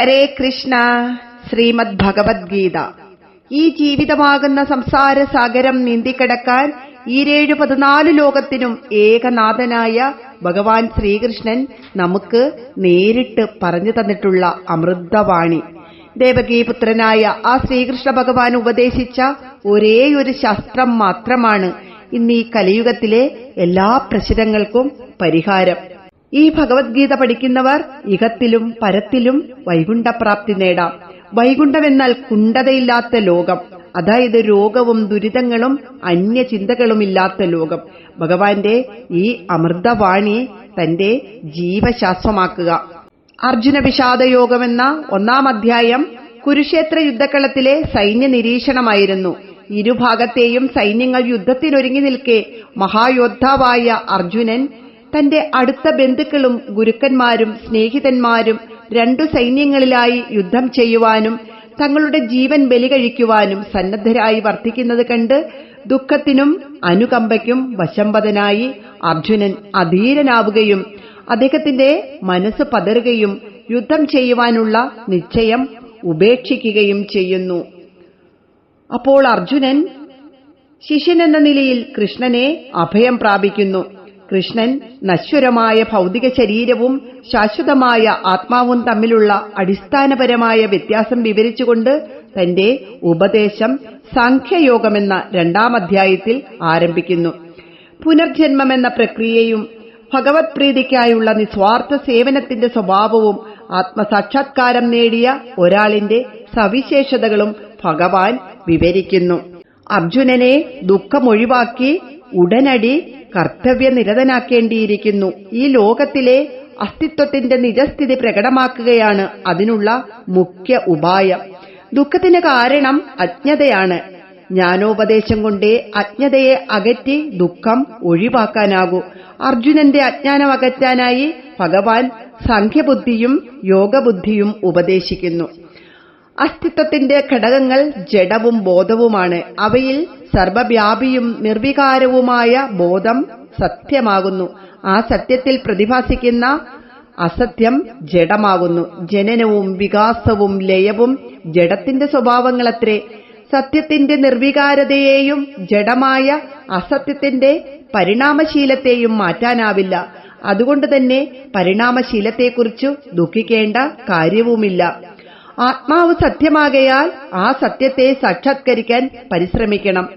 ഹരേ കൃഷ്ണ. ശ്രീമദ് ഭഗവത്ഗീത ഈ ജീവിതമാകുന്ന സംസാര സാഗരം നീന്തിക്കടക്കാൻ ഈരേഴു പതിനാല് ലോകത്തിനും ഏകനാഥനായ ഭഗവാൻ ശ്രീകൃഷ്ണൻ നമുക്ക് നേരിട്ട് പറഞ്ഞു തന്നിട്ടുള്ള അമൃതവാണി. ദേവകീപുത്രനായ ആ ശ്രീകൃഷ്ണ ഭഗവാൻ ഉപദേശിച്ച ഒരേയൊരു ശാസ്ത്രം മാത്രമാണ് ഇന്ന് ഈ കലിയുഗത്തിലെ എല്ലാ പ്രശ്നങ്ങൾക്കും പരിഹാരം. ഈ ഭഗവത്ഗീത പഠിക്കുന്നവർ ഇഹത്തിലും പരത്തിലും വൈകുണ്ഠപ്രാപ്തി നേടാം. വൈകുണ്ഠമെന്നാൽ കുണ്ടതയില്ലാത്ത ലോകം. അതായത് രോഗവും ദുരിതങ്ങളും അന്യചിന്തകളുമില്ലാത്ത ലോകം. ഭഗവാന്റെ ഈ അമൃതവാണി തന്റെ ജീവശാസ്ത്രമാക്കുക അർജുന വിഷാദയോഗമെന്ന ഒന്നാം അധ്യായം കുരുക്ഷേത്ര യുദ്ധക്കളത്തിലെ സൈന്യ നിരീക്ഷണമായിരുന്നു ഇരുഭാഗത്തെയും സൈന്യങ്ങൾ യുദ്ധത്തിനൊരുങ്ങി നിൽക്കെ മഹായോദ്ധാവായ അർജുനൻ തന്റെ അടുത്ത ബന്ധുക്കളും ഗുരുക്കന്മാരും സ്നേഹിതന്മാരും രണ്ടു സൈന്യങ്ങളിലായി യുദ്ധം ചെയ്യുവാനും തങ്ങളുടെ ജീവൻ ബലി കഴിക്കുവാനും സന്നദ്ധരായി വർത്തിക്കുന്നത് കണ്ട് ദുഃഖത്തിനും അനുകമ്പയ്ക്കും വശംവദനായി അർജുനൻ അധീരനാവുകയും അദ്ദേഹത്തിന്റെ മനസ്സ് പതറുകയും യുദ്ധം ചെയ്യുവാനുള്ള നിശ്ചയം ഉപേക്ഷിക്കുകയും ചെയ്യുന്നു. അപ്പോൾ അർജുനൻ ശിഷ്യൻ എന്ന നിലയിൽ കൃഷ്ണനെ അഭയം പ്രാപിക്കുന്നു. കൃഷ്ണൻ നശ്വരമായ ഭൗതിക ശരീരവും ശാശ്വതമായ ആത്മാവും തമ്മിലുള്ള അടിസ്ഥാനപരമായ വ്യത്യാസം വിവരിച്ചുകൊണ്ട് തന്റെ ഉപദേശം സാഖ്യയോഗമെന്ന രണ്ടാം അധ്യായത്തിൽ ആരംഭിക്കുന്നു. പുനർജന്മമെന്ന പ്രക്രിയയും ഭഗവത് പ്രീതിക്കായുള്ള നിസ്വാർത്ഥ സേവനത്തിന്റെ സ്വഭാവവും ആത്മസാക്ഷാത്കാരം നേടിയ ഒരാളിന്റെ സവിശേഷതകളും ഭഗവാൻ വിവരിക്കുന്നു. അർജുനനെ ദുഃഖമൊഴിവാക്കി ഉടനടി കർത്തവ്യനിരതനാക്കേണ്ടിയിരിക്കുന്നു. ഈ ലോകത്തിലെ അസ്തിത്വത്തിന്റെ നിജസ്ഥിതി പ്രകടമാക്കുകയാണ് അതിനുള്ള മുഖ്യ ഉപായം. ദുഃഖത്തിന് കാരണം അജ്ഞതയാണ്. ജ്ഞാനോപദേശം കൊണ്ടേ അജ്ഞതയെ അകറ്റി ദുഃഖം ഒഴിവാക്കാനാകൂ. അർജുനന്റെ അജ്ഞാനം അകറ്റാനായി ഭഗവാൻ സംഖ്യബുദ്ധിയും യോഗബുദ്ധിയും ഉപദേശിക്കുന്നു. അസ്തിത്വത്തിന്റെ ഘടകങ്ങൾ ജഡവും ബോധവുമാണ്. അവയിൽ സർവവ്യാപിയും നിർവികാരവുമായ ബോധം സത്യമാകുന്നു. ആ സത്യത്തിൽ പ്രതിഭാസിക്കുന്ന അസത്യം ജഡമാകുന്നു. ജനനവും വികാസവും ലയവും ജഡത്തിന്റെ സ്വഭാവങ്ങളത്രേ. സത്യത്തിന്റെ നിർവികാരതയെയും ജഡമായ അസത്യത്തിന്റെ പരിണാമശീലത്തെയും മാറ്റാനാവില്ല. അതുകൊണ്ട് തന്നെ പരിണാമശീലത്തെക്കുറിച്ചു ദുഃഖിക്കേണ്ട കാര്യവുമില്ല. ആത്മാവ് സത്യമാകയാൽ ആ സത്യത്തെ സാക്ഷാത്കരിക്കാൻ പരിശ്രമിക്കണം.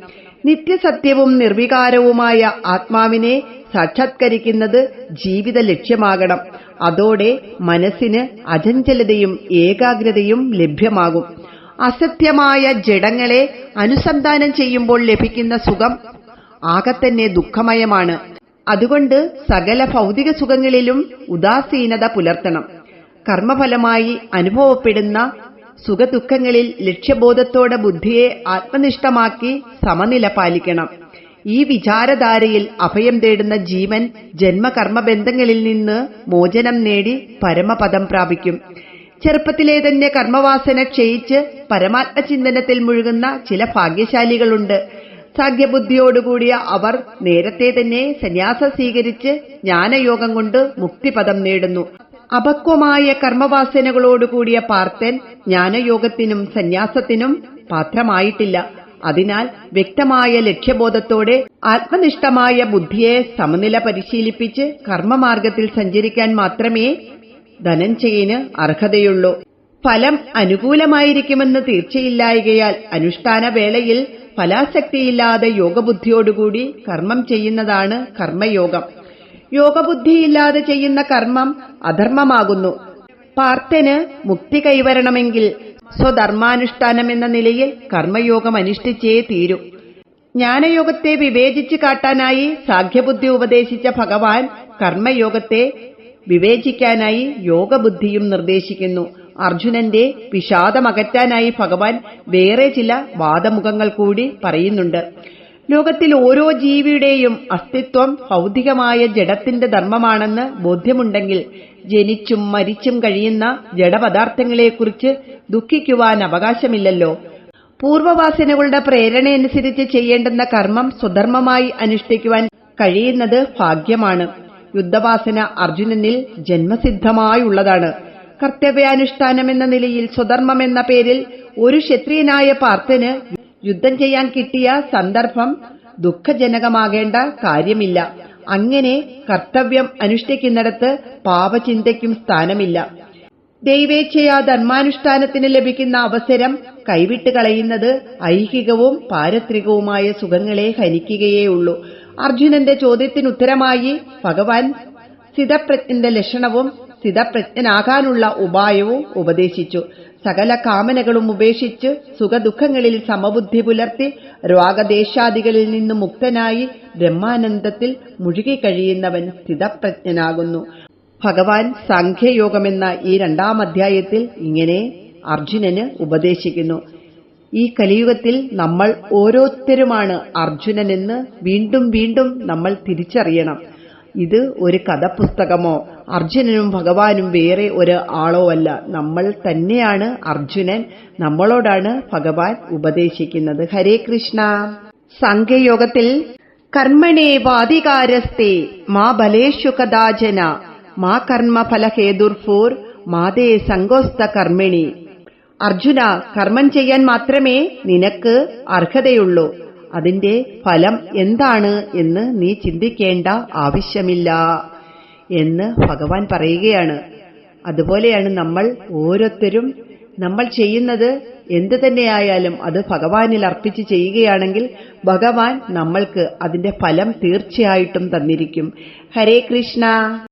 നിത്യസത്യവും നിർവികാരവുമായ ആത്മാവിനെ സാക്ഷാത്കരിക്കുന്നത് ജീവിത ലക്ഷ്യമാകണം. അതോടെ മനസ്സിന് അചഞ്ചലതയും ഏകാഗ്രതയും ലഭ്യമാകും. അസത്യമായ ജഡങ്ങളെ അനുസന്ധാനം ചെയ്യുമ്പോൾ ലഭിക്കുന്ന സുഖം ആകത്തന്നെ ദുഃഖമയമാണ്. അതുകൊണ്ട് സകല ഭൗതിക സുഖങ്ങളിലും ഉദാസീനത പുലർത്തണം. കർമ്മഫലമായി അനുഭവപ്പെടുന്ന സുഖദുഃഖങ്ങളിൽ ലക്ഷ്യബോധത്തോടെ ബുദ്ധിയെ ആത്മനിഷ്ഠമാക്കി സമനില പാലിക്കണം. ഈ വിചാരധാരയിൽ അഭയം തേടുന്ന ജീവൻ ജന്മകർമ്മബന്ധങ്ങളിൽ നിന്ന് മോചനം നേടി പരമപദം പ്രാപിക്കും. ചെറുപ്പത്തിലെ തന്നെ കർമ്മവാസന ക്ഷയിച്ച് പരമാത്മചിന്തനത്തിൽ മുഴുകുന്ന ചില ഭാഗ്യശാലികളുണ്ട്. സാഖ്യബുദ്ധിയോടുകൂടിയ അവർ നേരത്തെ തന്നെ സന്യാസം സ്വീകരിച്ച് ജ്ഞാനയോഗം കൊണ്ട് മുക്തിപദം നേടുന്നു. അപക്വമായ കർമ്മവാസനകളോടുകൂടിയ പാർത്തൻ ജ്ഞാനയോഗത്തിനും സന്യാസത്തിനും പാത്രമായിട്ടില്ല. അതിനാൽ വ്യക്തമായ ലക്ഷ്യബോധത്തോടെ ആത്മനിഷ്ഠമായ ബുദ്ധിയെ സമനില പരിശീലിപ്പിച്ച് കർമ്മമാർഗത്തിൽ സഞ്ചരിക്കാൻ മാത്രമേ ധനഞ്ജയന് അർഹതയുള്ളൂ. ഫലം അനുകൂലമായിരിക്കുമെന്ന് തീർച്ചയില്ലായകയാൽ അനുഷ്ഠാന വേളയിൽ ഫലാസക്തിയില്ലാതെ യോഗബുദ്ധിയോടുകൂടി കർമ്മം ചെയ്യുന്നതാണ് കർമ്മയോഗം. യോഗബുദ്ധിയില്ലാതെ ചെയ്യുന്ന കർമ്മം അധർമ്മമാകുന്നു. പാർത്ഥന് മുക്തി കൈവരണമെങ്കിൽ സ്വധർമാനുഷ്ഠാനം എന്ന നിലയിൽ കർമ്മയോഗം അനുഷ്ഠിച്ചേ തീരൂ. ജ്ഞാനയോഗത്തെ വിവേചിച്ചു കാട്ടാനായി സാഖ്യബുദ്ധി ഉപദേശിച്ച ഭഗവാൻ കർമ്മയോഗത്തെ വിവേചിക്കാനായി യോഗബുദ്ധിയും നിർദ്ദേശിക്കുന്നു. അർജുനന്റെ വിഷാദമകറ്റാനായി ഭഗവാൻ വേറെ ചില വാദമുഖങ്ങൾ കൂടി പറയുന്നുണ്ട്. ലോകത്തിൽ ഓരോ ജീവിയുടെയും അസ്തിത്വം ഭൗതികമായ ജഡത്തിന്റെ ധർമ്മമാണെന്ന് ബോധ്യമുണ്ടെങ്കിൽ ജനിച്ചും മരിച്ചും കഴിയുന്ന ജഡപദാർത്ഥങ്ങളെക്കുറിച്ച് ദുഃഖിക്കുവാൻ അവകാശമില്ലല്ലോ. പൂർവവാസനകളുടെ പ്രേരണയനുസരിച്ച് ചെയ്യേണ്ടുന്ന കർമ്മം സ്വധർമ്മമായി അനുഷ്ഠിക്കുവാൻ കഴിയുന്നത് ഭാഗ്യമാണ്. യുദ്ധവാസന അർജുനനിൽ ജന്മസിദ്ധമായുള്ളതാണ്. കർത്തവ്യാനുഷ്ഠാനം എന്ന നിലയിൽ സ്വധർമ്മം എന്ന പേരിൽ ഒരു ക്ഷത്രിയനായ പാർത്ഥന് യുദ്ധം ചെയ്യാൻ കിട്ടിയ സന്ദർഭം ദുഃഖജനകമാകേണ്ട കാര്യമില്ല. അങ്ങനെ കർത്തവ്യം അനുഷ്ഠിക്കുന്നിടത്ത് പാപചിന്തയ്ക്കും സ്ഥാനമില്ല. ദൈവേച്ഛയാ ധർമാനുഷ്ഠാനത്തിന് ലഭിക്കുന്ന അവസരം കൈവിട്ട് കളയുന്നത് ഐഹികവും പാരത്രികവുമായ സുഖങ്ങളെ ഹനിക്കുകയേ ഉള്ളൂ അർജുനന്റെ ചോദ്യത്തിന് ഉത്തരമായി ഭഗവാൻ സ്ഥിതപ്രജ്ഞന്റെ ലക്ഷണവും സ്ഥിതപ്രജ്ഞനാകാനുള്ള ഉപായവും ഉപദേശിച്ചു. സകല കാമനകളും ഉപേക്ഷിച്ച് സുഖദുഃഖങ്ങളിൽ സമബുദ്ധി പുലർത്തി രോഗദേശാദികളിൽ നിന്ന് മുക്തനായി ബ്രഹ്മാനന്ദത്തിൽ മുഴുകിക്കഴിയുന്നവൻ സ്ഥിതപ്രജ്ഞനാകുന്നു. ഭഗവാൻ സാഖ്യയോഗമെന്ന ഈ രണ്ടാം അധ്യായത്തിൽ ഇങ്ങനെ അർജുനന് ഉപദേശിക്കുന്നു. ഈ കലിയുഗത്തിൽ നമ്മൾ ഓരോരുത്തരുമാണ് അർജുനനെന്ന് വീണ്ടും വീണ്ടും നമ്മൾ തിരിച്ചറിയണം. ഇത് ഒരു കഥപുസ്തകമോ അർജുനനും ഭഗവാനും വേറെ ഒരു ആളോ അല്ല. നമ്മൾ തന്നെയാണ് അർജുനൻ. നമ്മളോടാണ് ഭഗവാൻ ഉപദേശിക്കുന്നത്. ഹരേ കൃഷ്ണ. സംഖ്യയോഗത്തിൽ കർമ്മണേവാധികാരസ്തേ മാ ബലേഷു കഥാചന മാ കർമ്മഫലഹേതുർഫൂർ മാതേ സങ്കോസ്ത കർമ്മിണി. അർജുന കർമ്മം ചെയ്യാൻ മാത്രമേ നിനക്ക് അർഹതയുള്ളൂ. അതിന്റെ ഫലം എന്താണ് എന്ന് നീ ചിന്തിക്കേണ്ട ആവശ്യമില്ല. എന്ന് ഭഗവാൻ പറയുകയാണ്. അതുപോലെയാണ് നമ്മൾ ഓരോരുത്തരും നമ്മൾ ചെയ്യുന്നത് എന്ത് തന്നെയായാലും അത് ഭഗവാനിൽ അർപ്പിച്ച് ചെയ്യുകയാണെങ്കിൽ ഭഗവാൻ നമ്മൾക്ക് അതിന്റെ ഫലം തീർച്ചയായിട്ടും തന്നിരിക്കും. ഹരേ കൃഷ്ണ.